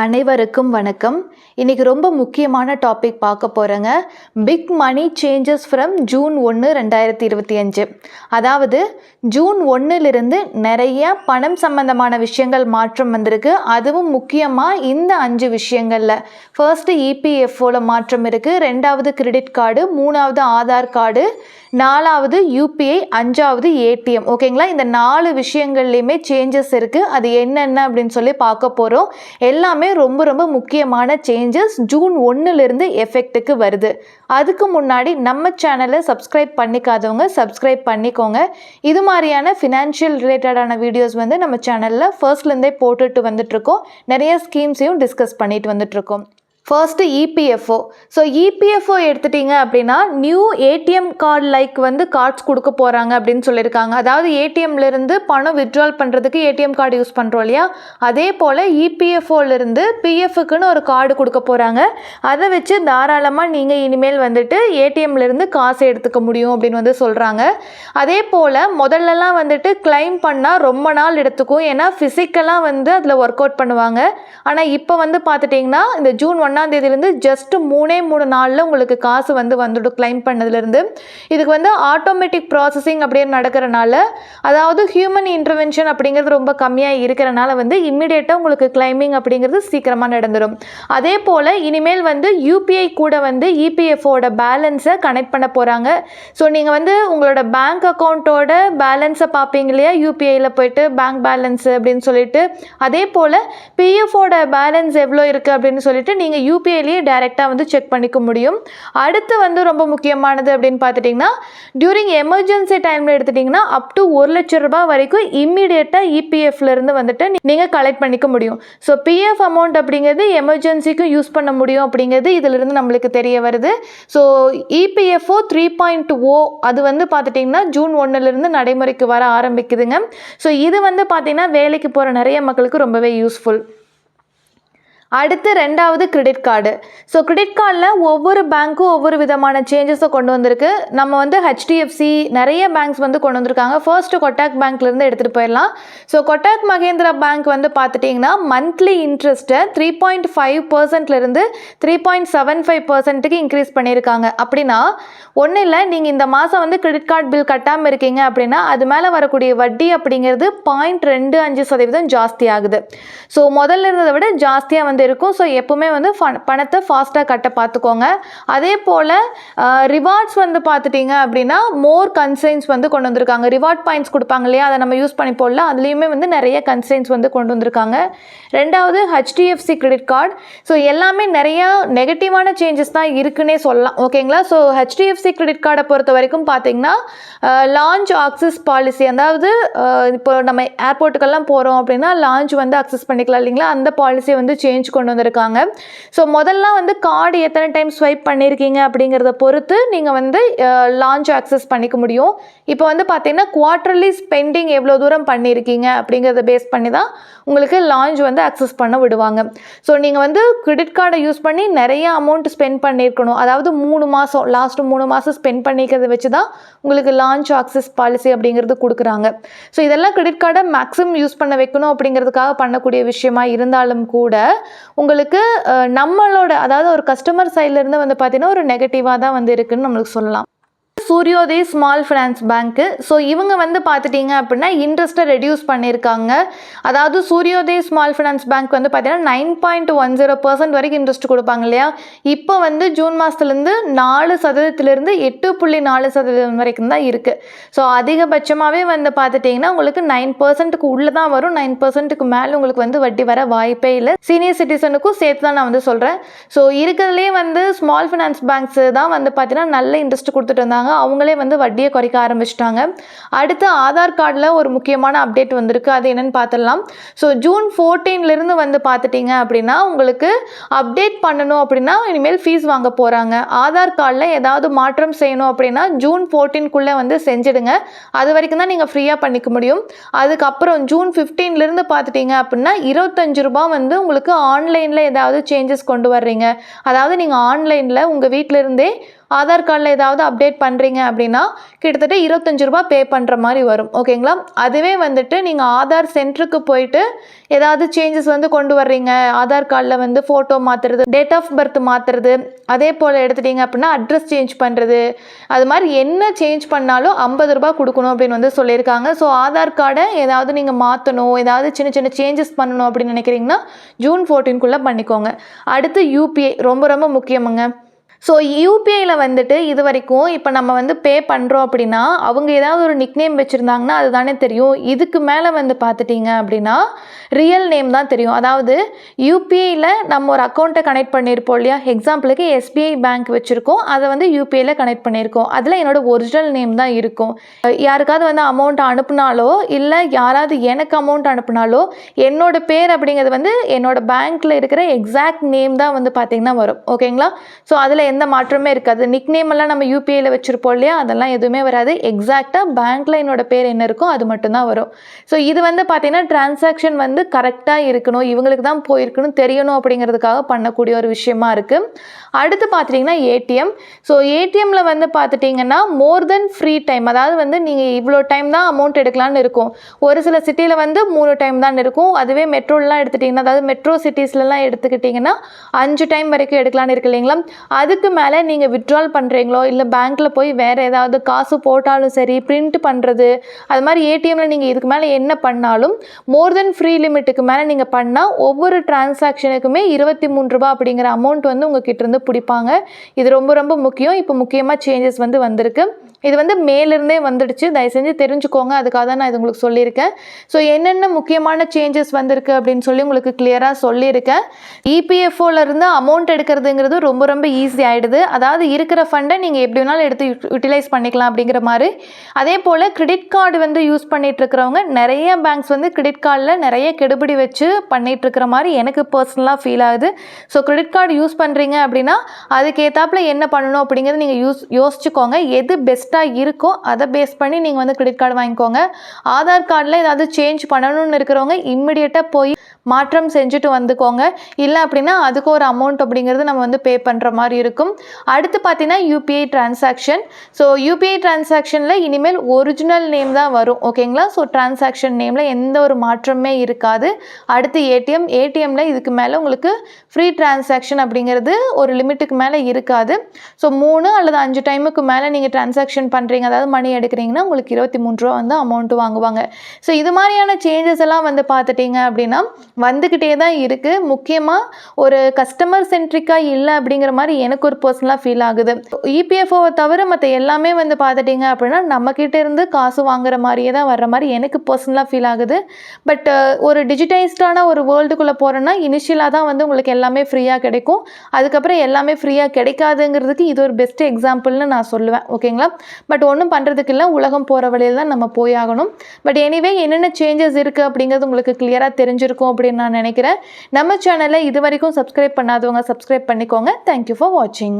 அனைவருக்கும் வணக்கம். இன்றைக்கி ரொம்ப முக்கியமான டாபிக் பார்க்க போகிறேங்க big money changes from June ஒன்று ரெண்டாயிரத்தி இருபத்தி அஞ்சு. அதாவது ஜூன் ஒன்றுலேருந்து நிறைய பணம் சம்பந்தமான விஷயங்கள் மாற்றம் வந்திருக்கு. அதுவும் முக்கியமாக இந்த அஞ்சு விஷயங்களில். ஃபர்ஸ்ட்டு இபிஎஃப்ஓவில் மாற்றம் இருக்குது ரெண்டாவது கிரெடிட் கார்டு மூணாவது ஆதார் கார்டு நாலாவது யூபிஐ அஞ்சாவது ஏடிஎம் ஓகேங்களா இந்த நாலு விஷயங்கள்லையுமே சேஞ்சஸ் இருக்குது அது என்னென்ன அப்படின்னு சொல்லி பார்க்க போகிறோம் எல்லாமே ரொம்ப ரொம்ப முக்கியமான சேஞ்சஸ் ஜூன் ஒன்றுலேருந்து எஃபெக்ட்டுக்கு வருது. அதுக்கு முன்னாடி நம்ம சேனலை சப்ஸ்கிரைப் பண்ணிக்காதவங்க சப்ஸ்கிரைப் பண்ணிக்கோங்க. இது மாதிரியான ஃபினான்ஷியல் ரிலேட்டடான வீடியோஸ் வந்து நம்ம சேனலில் ஃபர்ஸ்ட்லேருந்தே போட்டுட்டு வந்துட்ருக்கோம் நிறைய ஸ்கீம்ஸையும் டிஸ்கஸ் பண்ணிட்டு வந்துட்ருக்கோம் ஃபர்ஸ்ட்டு இபிஎஃப்ஓ ஸோ இபிஎஃப்ஓ எடுத்துட்டீங்க அப்படின்னா நியூ ஏடிஎம் கார்டு லைக் வந்து கார்ட்ஸ் கொடுக்க போகிறாங்க அப்படின்னு சொல்லியிருக்காங்க. அதாவது ஏடிஎம்லேருந்து பணம் வித்ட்ரால் பண்ணுறதுக்கு ஏடிஎம் கார்டு யூஸ் பண்ணுறோம் இல்லையா? அதே போல் இபிஎஃப்ஓலேருந்து பிஎஃப்க்குன்னு ஒரு கார்டு கொடுக்க போகிறாங்க அதை வச்சு தாராளமாக நீங்கள் இனிமேல் வந்துட்டு ஏடிஎம்லேருந்து காசு எடுத்துக்க முடியும் அப்படின்னு வந்து சொல்கிறாங்க அதே போல் முதல்லலாம் வந்துட்டு கிளைம் பண்ணால் ரொம்ப நாள் எடுத்துக்கும். ஏன்னா ஃபிசிக்கலாக வந்து அதில் ஒர்க் அவுட் பண்ணுவாங்க. ஆனால் இப்போ வந்து பார்த்துட்டிங்கன்னா இந்த ஜூன் ஒன் ஒன்றாம் தேதியிலேருந்து ஜஸ்ட் மூணே மூணு நாளில் உங்களுக்கு காசு வந்து வந்துடும் கிளைம் பண்ணதுலேருந்து. இதுக்கு வந்து ஆட்டோமேட்டிக் ப்ராசஸிங் அப்படியே நடக்கிறனால அதாவது ஹியூமன் இன்டர்வென்ஷன் அப்படிங்கிறது ரொம்ப கம்மியாக இருக்கிறனால வந்து இம்மிடியேட்டாக உங்களுக்கு கிளைமிங் அப்படிங்கிறது சீக்கிரமாக நடந்துடும். அதே போல் இனிமேல் வந்து யூபிஐ கூட வந்து இபிஎஃப்ஓட பேலன்ஸை கனெக்ட் பண்ண போகிறாங்க ஸோ நீங்கள் வந்து உங்களோட பேங்க் அக்கௌண்ட்டோட பேலன்ஸை பார்ப்பீங்க இல்லையா? யூபிஐயில் போயிட்டு பேங்க் பேலன்ஸு அப்படின்னு சொல்லிட்டு. அதே போல் பிஎஃப்ஓட பேலன்ஸ் எவ்வளோ இருக்குது அப்படின்னு சொல்லிட்டு நீங்கள் யூபிஐலேயே டைரெக்டாக வந்து செக் பண்ணிக்க முடியும். அடுத்து வந்து ரொம்ப முக்கியமானது அப்படின்னு பார்த்துட்டிங்கன்னா டியூரிங் எமர்ஜென்சி டைமில் எடுத்துட்டிங்கன்னா அப் டு ஒரு லட்ச ரூபாய் வரைக்கும் இம்மிடியேட்டாக இபிஎஃப்லேருந்து வந்துட்டு நீங்கள் கலெக்ட் பண்ணிக்க முடியும். ஸோ பிஎஃப் அமௌண்ட் அப்படிங்கிறது எமர்ஜென்சிக்கும் யூஸ் பண்ண முடியும் அப்படிங்கிறது இதிலிருந்து நம்மளுக்கு தெரிய வருது. So EPFO three point oh oh, அது வந்து பார்த்துட்டிங்கன்னா ஜூன் ஒன்றுலேருந்து நடைமுறைக்கு வர ஆரம்பிக்குதுங்க. ஸோ இது வந்து பார்த்திங்கன்னா வேலைக்கு போகிற நிறைய மக்களுக்கு ரொம்பவே யூஸ்ஃபுல் அடுத்து ரெண்டாவது கிரெடிட் கார்டு ஸோ கிரெடிட் கார்டில் ஒவ்வொரு பேங்க்கும் ஒவ்வொரு விதமான சேஞ்சஸை கொண்டு வந்திருக்கு. நம்ம வந்து ஹெச்டிஎஃப்சி நிறைய பேங்க்ஸ் வந்து கொண்டு வந்திருக்காங்க. ஃபர்ஸ்ட்டு கொட்டாக் பேங்க்லேருந்து எடுத்துகிட்டு போயிடலாம். ஸோ கொட்டாக் மகேந்திரா பேங்க் வந்து பார்த்துட்டிங்கன்னா மந்த்லி இன்ட்ரெஸ்ட்டை த்ரீ பாயிண்ட் ஃபைவ் பர்சன்ட்லேருந்து த்ரீ பாயிண்ட் செவன் ஃபைவ் பர்சன்ட்டுக்கு இன்க்ரீஸ் பண்ணியிருக்காங்க. அப்படின்னா ஒன்றும் இல்லை நீங்கள் இந்த மாதம் வந்து கிரெடிட் கார்டு பில் கட்டாமல் இருக்கீங்க அப்படின்னா அது மேலே வரக்கூடிய வட்டி அப்படிங்கிறது பாயிண்ட் ரெண்டு அஞ்சு சதவீதம் ஜாஸ்தி ஆகுது. ஸோ முதல்ல இருந்ததை விட ஜாஸ்தியாக வந்து வந்து இருக்கும். ஸோ எப்போவுமே வந்து பணத்தை ஃபாஸ்ட்டாக கட்ட பார்த்துக்கோங்க அதே போல் ரிவார்ட்ஸ் வந்து பார்த்துட்டிங்க அப்படின்னா மோர் கன்சைன்ஸ் வந்து கொண்டு வந்திருக்காங்க. ரிவார்ட் பாயிண்ட்ஸ் கொடுப்பாங்க இல்லையா? அதை நம்ம யூஸ் பண்ணி போடல அதுலேயுமே வந்து நிறைய கன்சைன்ஸ் வந்து கொண்டு வந்திருக்காங்க. ரெண்டாவது ஹெச்டிஎஃப்சி கிரெடிட் கார்டு ஸோ எல்லாமே நிறையா நெகட்டிவான சேஞ்சஸ் தான் இருக்குன்னே சொல்லலாம். ஓகேங்களா ஸோ ஹெச்டிஎஃப்சி கிரெடிட் கார்டை பொறுத்த வரைக்கும் பார்த்தீங்கன்னா லான்ச் ஆக்சஸ் பாலிசி அதாவது இப்போ நம்ம ஏர்போர்ட்டுக்கெல்லாம் போகிறோம் அப்படின்னா லான்ச் வந்து அக்சஸ் பண்ணிக்கலாம் இல்லைங்களா? அந்த பாலிசியை வந்து சேஞ்ச் கொண்டு வந்திருக்காங்க. ஸோ முதல்ல வந்து கார்டு எத்தனை டைம் ஸ்வைப் பண்ணியிருக்கீங்க அப்படிங்கிறத பொறுத்து நீங்கள் வந்து லான்ச் ஆக்சஸ் பண்ணிக்க முடியும். இப்போ வந்து பார்த்தீங்கன்னா குவார்டர்லி ஸ்பெண்டிங் எவ்வளோ தூரம் பண்ணியிருக்கீங்க அப்படிங்கிறத பேஸ் பண்ணி தான் உங்களுக்கு லான்ச் வந்து அக்சஸ் பண்ண விடுவாங்க. ஸோ நீங்கள் வந்து கிரெடிட் கார்டை யூஸ் பண்ணி நிறைய அமௌண்ட் ஸ்பெண்ட் பண்ணியிருக்கணும் அதாவது மூணு மாதம் லாஸ்ட்டு மூணு மாதம் ஸ்பெண்ட் பண்ணிக்கிறத வச்சு தான் உங்களுக்கு லான்ச் ஆக்சஸ் பாலிசி அப்படிங்கிறது கொடுக்குறாங்க. ஸோ இதெல்லாம் கிரெடிட் கார்டை மேக்ஸிமம் யூஸ் பண்ண வைக்கணும் அப்படிங்கிறதுக்காக பண்ணக்கூடிய விஷயமா இருந்தாலும் கூட உங்களுக்கு நம்மளோட அதாவது ஒரு கஸ்டமர் சைட்லேருந்து வந்து பார்த்தீங்கன்னா ஒரு நெகட்டிவாக தான் வந்து இருக்குதுன்னு நம்மளுக்கு சொல்லலாம். சூரியோதய் ஸ்மால் ஃபினான்ஸ் பேங்க்கு ஸோ இவங்க வந்து பார்த்துட்டிங்க அப்படின்னா இன்ட்ரெஸ்ட்டை ரெடியூஸ் பண்ணியிருக்காங்க. அதாவது சூரியோதய் ஸ்மால் ஃபினான்ஸ் பேங்க் வந்து பார்த்தீங்கன்னா nine point one zero percent வரைக்கும் இன்ட்ரெஸ்ட் கொடுப்பாங்க இல்லையா? இப்போ வந்து ஜூன் மாதத்துலேருந்து நாலு சதவீதத்துலேருந்து எட்டு புள்ளி நாலு சதவீதம் வரைக்கும் தான் இருக்குது ஸோ அதிகபட்சமாகவே வந்து பார்த்துட்டிங்கன்னா உங்களுக்கு நைன் பர்சன்ட்டுக்கு உள்ளே தான் வரும். நைன் பர்சன்ட்டுக்கு மேலே உங்களுக்கு வந்து வட்டி வர வாய்ப்பே இல்லை. சீனியர் சிட்டிசனுக்கும் சேர்த்து தான் நான் வந்து சொல்கிறேன் ஸோ இருக்கிறதுலே வந்து ஸ்மால் ஃபினான்ஸ் பேங்க்ஸ் தான் வந்து பார்த்தீங்கன்னா நல்ல இன்ட்ரெஸ்ட் கொடுத்துட்டு இருந்தாங்க அவங்களே வந்து வட்டியை குறைக்க ஆரம்பிச்சிட்டாங்க. அடுத்து ஆதார் கார்டில் ஒரு முக்கியமான அப்டேட் வந்திருக்கு. அது என்னென்னு பார்த்துடலாம். ஸோ ஜூன் ஃபோர்டீன்லேருந்து வந்து பார்த்துட்டிங்க அப்படின்னா உங்களுக்கு அப்டேட் பண்ணணும் அப்படின்னா இனிமேல் ஃபீஸ் வாங்க போகிறாங்க ஆதார் கார்டில் ஏதாவது மாற்றம் செய்யணும் அப்படின்னா ஜூன் ஃபோர்டீன்குள்ளே வந்து செஞ்சிடுங்க. அது வரைக்கும் தான் நீங்கள் ஃப்ரீயாக பண்ணிக்க முடியும். அதுக்கப்புறம் ஜூன் ஃபிஃப்டீன்லேருந்து பார்த்துட்டிங்க அப்படின்னா இருபத்தஞ்சு ரூபாய் வந்து உங்களுக்கு ஆன்லைனில் ஏதாவது சேஞ்சஸ் கொண்டு வர்றீங்க. அதாவது நீங்கள் ஆன்லைனில் உங்கள் வீட்டிலேருந்தே ஆதார் கார்டில் ஏதாவது அப்டேட் பண்ணுறீங்க அப்படின்னா கிட்டத்தட்ட இருபத்தஞ்சு ரூபா பே பண்ணுற மாதிரி வரும். ஓகேங்களா அதுவே வந்துட்டு நீங்கள் ஆதார் சென்டருக்கு போயிட்டு ஏதாவது சேஞ்சஸ் வந்து கொண்டு வர்றீங்க. ஆதார் கார்டில் வந்து ஃபோட்டோ மாற்றுறது டேட் ஆஃப் பர்த் மாற்றுறது அதே போல் எடுத்துட்டீங்க அப்படின்னா அட்ரஸ் சேஞ்ச் பண்ணுறது அது மாதிரி என்ன சேஞ்ச் பண்ணாலும் ஐம்பது ரூபாய் கொடுக்கணும் அப்படின்னு வந்து சொல்லியிருக்காங்க. ஸோ ஆதார் கார்டை ஏதாவது நீங்கள் மாற்றணும் ஏதாவது சின்ன சின்ன சேஞ்சஸ் பண்ணணும் அப்படின்னு நினைக்கிறீங்கன்னா ஜூன் ஃபோர்டீன்குள்ளே பண்ணிக்கோங்க. அடுத்து யூபிஐ ரொம்ப ரொம்ப முக்கியமுங்க. ஸோ யூபிஐயில் வந்துட்டு இது வரைக்கும் இப்போ நம்ம வந்து பே பண்ணுறோம் அப்படின்னா அவங்க ஏதாவது ஒரு நிக்நேம் வச்சுருந்தாங்கன்னா அதுதானே தெரியும். இதுக்கு மேலே வந்து பார்த்துட்டிங்க அப்படின்னா ரியல் நேம் தான் தெரியும். அதாவது யூபிஐயில் நம்ம ஒரு அக்கௌண்ட்டை கனெக்ட் பண்ணியிருப்போம் இல்லையா? எக்ஸாம்பிளுக்கு எஸ்பிஐ பேங்க் வச்சுருக்கோம். அதை வந்து யூபிஐயில் கனெக்ட் பண்ணியிருக்கோம் அதில் என்னோடய ஒரிஜினல் நேம் தான் இருக்கும். யாருக்காவது வந்து அமௌண்ட் அனுப்புனாலோ இல்லை யாராவது எனக்கு அமௌண்ட் அனுப்புனாலோ என்னோட பேர் அப்படிங்கிறது வந்து என்னோட பேங்க்கில் இருக்கிற எக்ஸாக்ட் நேம் தான் வந்து பார்த்திங்கன்னா வரும். ஓகேங்களா ஸோ அதில் எந்த மாற்றமே இருக்காது. நிக் நேம் எல்லாம் நம்ம யூபிஐயில் வச்சுருப்போம் இல்லையா? அதெல்லாம் எதுவுமே வராது. எக்ஸாக்டாக பேங்க்கில் என்னோட பேர் என்ன இருக்கோ அது மட்டும்தான் வரும். ஸோ இது வந்து பார்த்திங்கன்னா டிரான்சாக்ஷன் வந்து கரெக்டாக இருக்கணும் இவங்களுக்கு தான் போயிருக்கணும் தெரியணும் அப்படிங்கிறதுக்காக பண்ணக்கூடிய ஒரு விஷயமா இருக்குது அடுத்து பார்த்துட்டிங்கன்னா ஏடிஎம் ஸோ ஏடிஎம்மில் வந்து பார்த்துட்டிங்கன்னா மோர் தென் ஃப்ரீ டைம் அதாவது வந்து நீங்கள் இவ்வளோ டைம் தான் அமௌண்ட் எடுக்கலாம்னு இருக்கும். ஒரு சில சிட்டியில் வந்து மூணு டைம் தான் இருக்கும். அதுவே மெட்ரோலாம் எடுத்துட்டிங்கன்னா அதாவது மெட்ரோ சிட்டிஸ்லலாம் எடுத்துக்கிட்டிங்கன்னா அஞ்சு டைம் வரைக்கும் எடுக்கலாம்னு இருக்கு இல்லைங்களா? அதுக்கு மேலே நீங்கள் விட்ரால் பண்ணுறீங்களோ இல்லை பேங்க்கில் போய் வேறு ஏதாவது காசு போட்டாலும் சரி பிரிண்ட் பண்ணுறது அது மாதிரி ஏடிஎம்மில் நீங்கள் இதுக்கு மேலே என்ன பண்ணாலும் மோர் தென் ஃப்ரீ லிமிட்டுக்கு மேலே நீங்கள் பண்ணால் ஒவ்வொரு டிரான்சாக்ஷனுக்குமே இருபத்தி மூணு ரூபா அப்படிங்கிற அமௌண்ட் வந்து உங்கள் கிட்டேருந்து பிடிப்பாங்க. இது ரொம்ப ரொம்ப முக்கியம். இப்போ முக்கியமாக சேஞ்சஸ் வந்து வந்திருக்கு. இது வந்து மேலிருந்தே வந்துடுச்சு. தயவு செஞ்சு தெரிஞ்சுக்கோங்க. அதுக்காக தான் நான் இது உங்களுக்கு சொல்லியிருக்கேன். ஸோ என்னென்ன முக்கியமான சேஞ்சஸ் வந்திருக்கு அப்படின்னு சொல்லி உங்களுக்கு கிளியராக சொல்லியிருக்கேன். இபிஎஃப்ஓலேருந்து அமௌண்ட் எடுக்கிறதுங்கிறது ரொம்ப ரொம்ப ஈஸி ஆகிடுது அதாவது இருக்கிற ஃபண்டை நீங்கள் எப்படி வேணாலும் எடுத்து யூட்டிலைஸ் பண்ணிக்கலாம் அப்படிங்கிற மாதிரி. அதே போல் கிரெடிட் கார்டு வந்து யூஸ் பண்ணிகிட்ருக்கிறவங்க நிறைய பேங்க்ஸ் வந்து கிரெடிட் கார்டில் நிறைய கெடுபிடி வச்சு பண்ணிகிட்ருக்கிற மாதிரி எனக்கு பர்சனலாக ஃபீல் ஆகுது. ஸோ கிரெடிட் கார்டு யூஸ் பண்ணுறீங்க அப்படின்னா அதுக்கேற்றாப்புல என்ன பண்ணணும் அப்படிங்கிறது நீங்கள் யூஸ் யோசிச்சுக்கோங்க. எது பெஸ்ட் பெஸ்ட்டாக இருக்கோ அதை பேஸ் பண்ணி நீங்கள் வந்து கிரெடிட் கார்டு வாங்கிக்கோங்க. ஆதார் கார்டில் ஏதாவது சேஞ்ச் பண்ணணும்னு இருக்கிறவங்க இம்மிடியட்டாக போய் மாற்றம் செஞ்சுட்டு வந்துக்கோங்க. இல்லை அப்படின்னா அதுக்கு ஒரு அமௌண்ட் அப்படிங்கிறது நம்ம வந்து பே பண்ணுற மாதிரி இருக்கும். அடுத்து பார்த்தீங்கன்னா யூபிஐ டிரான்சாக்ஷன் ஸோ யூபிஐ டிரான்சாக்ஷனில் இனிமேல் ஒரிஜினல் நேம் தான் வரும். ஓகேங்களா ஸோ டிரான்சாக்ஷன் நேமில் எந்த ஒரு மாற்றமே இருக்காது. அடுத்து ஏடிஎம் ஏடிஎம்மில் இதுக்கு மேலே உங்களுக்கு ஃப்ரீ டிரான்சாக்ஷன் அப்படிங்கிறது ஒரு லிமிட்டுக்கு மேலே இருக்காது. ஸோ மூணு அல்லது அஞ்சு டைமுக்கு மேலே நீங்கள் டிரான்சாக்ஷன் பண்ணுறீங்க அதாவது மணி எடுக்கிறீங்கன்னா உங்களுக்கு இருபத்தி மூணு ரூபா வந்து அமௌண்ட்டு வாங்குவாங்க. ஸோ இது மாதிரியான சேஞ்சஸ் எல்லாம் வந்து பார்த்துட்டீங்க அப்படின்னா வந்துக்கிட்டே தான் இருக்குது முக்கியமாக ஒரு கஸ்டமர் சென்ட்ரிக்காக இல்லை அப்படிங்கிற மாதிரி எனக்கு ஒரு பர்சனலாக ஃபீல் ஆகுது. இபிஎஃப்ஓவை தவிர மற்ற எல்லாமே வந்து பார்த்துட்டிங்க அப்படின்னா நம்மக்கிட்ட இருந்து காசு வாங்குற மாதிரியே தான் வர்ற மாதிரி எனக்கு பர்சனலாக ஃபீல் ஆகுது. பட் ஒரு டிஜிட்டைஸ்டான ஒரு வேர்ல்டுக்குள்ளே போகிறோன்னா இனிஷியலாக தான் வந்து உங்களுக்கு எல்லாமே ஃப்ரீயாக கிடைக்கும். அதுக்கப்புறம் எல்லாமே ஃப்ரீயாக கிடைக்காதுங்கிறதுக்கு இது ஒரு பெஸ்ட் எக்ஸாம்பிள்னு நான் சொல்லுவேன். ஓகேங்களா பட் ஒன்றும் பண்ணுறதுக்கு இல்லை உலகம் போகிற வழியில் தான் நம்ம போயாகணும் பட் எனிவே என்னென்ன சேஞ்சஸ் இருக்குது அப்படிங்கிறது உங்களுக்கு கிளியராக தெரிஞ்சிருக்கும் அப்படின்னு நான் நினைக்கிறேன். நம்ம சேனலை இது வரைக்கும் சப்ஸ்கிரைப் பண்ணாதவங்க சப்ஸ்கிரைப் பண்ணிக்கோங்க. தேங்க்யூ ஃபார் வாட்சிங்